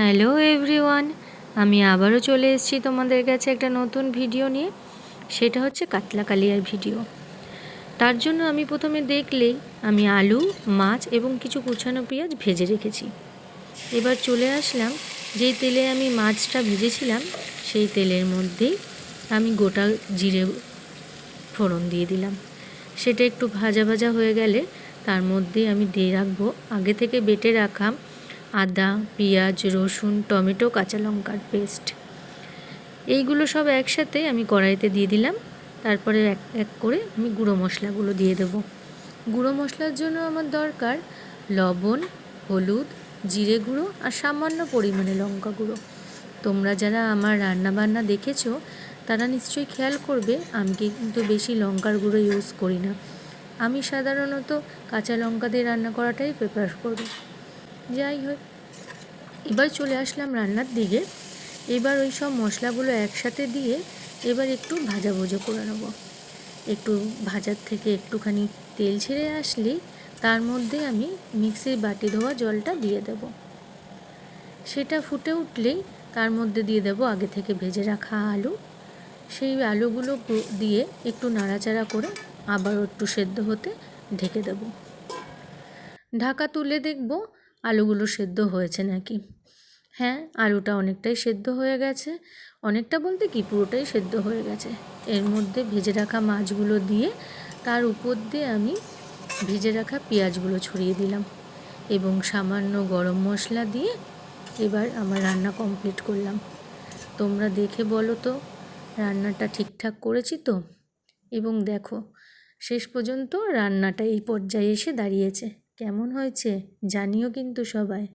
Hello everyone, আমি আবারও চলে এসেছি তোমাদের কাছে একটা নতুন ভিডিও নিয়ে। সেটা হচ্ছে কাতলা কালিয়ার ভিডিও। তার জন্য আমি প্রথমে দেখলেই আমি আলু, মাছ এবং কিছু কুচানো পেঁয়াজ ভেজে রেখেছি। এবার চলে আসলাম, যেই তেলে আমি মাছটা ভেজেছিলাম, সেই তেলের মধ্যেই আমি গোটা জিরে ফোড়ন দিয়ে দিলাম। সেটা একটু ভাজা ভাজা হয়ে গেলে তার মধ্যে আমি দিয়ে রাখব। আগে থেকে বেটে রাখা আদা, পেঁয়াজ, রসুন, টমেটো, কাঁচা লঙ্কার পেস্ট। এইগুলো সব একসাথে আমি কড়াইতে দিয়ে দিলাম। তারপরে এক এক করে আমি গুঁড়ো মশলাগুলো দিয়ে দেব। গুঁড়ো মশলার জন্য আমার দরকার লবণ, হলুদ, জিরে গুঁড়ো আর সামান্য পরিমাণে লঙ্কা গুঁড়ো। তোমরা যারা আমার রান্না বান্না দেখেছ, তারা নিশ্চয়ই খেয়াল করবে, আমি কিন্তু বেশি লঙ্কার গুঁড়ো ইউজ করি না। আমি সাধারণত কাঁচা লঙ্কা দিয়ে রান্না করাটাই প্রেফার করি। যাই হোক এবার চলে আসলাম রান্নার দিকে। এবার ওই সব মশলাগুলো একসাথে দিয়ে এবার একটু ভাজা ভুজো করে নেব। একটু ভাজার থেকে একটুখানি তেল ছেড়ে আসলেই তার মধ্যে আমি মিক্সির বাটি ধোয়া জলটা দিয়ে দেব। সেটা ফুটে উঠলেই তার মধ্যে দিয়ে দেব আগে থেকে ভেজে রাখা আলু। সেই আলুগুলো দিয়ে একটু নাড়াচাড়া করে আবার একটু সেদ্ধ হতে ঢেকে দেব। ঢাকা তুলে দেখব আলুগুলো সেদ্ধ হয়েছে নাকি? হ্যাঁ আলুটা অনেকটাই সেদ্ধ হয়ে গেছে। অনেকটা বলতে কি, পুরোটাই সেদ্ধ হয়ে গেছে। এর মধ্যে ভেজে রাখা মাছগুলো দিয়ে তার উপর দিয়ে আমি ভেজে রাখা পেঁয়াজগুলো ছড়িয়ে দিলাম এবং সামান্য গরম মশলা দিয়ে এবার আমার রান্না কমপ্লিট করলাম। তোমরা দেখে বলো তো, রান্নাটা ঠিকঠাক করেছি তো? এবং দেখো, শেষ পর্যন্ত রান্নাটা এই পর্যায়ে এসে দাঁড়িয়েছে। কেমন হয়েছে জানিও কিন্তু সবাই।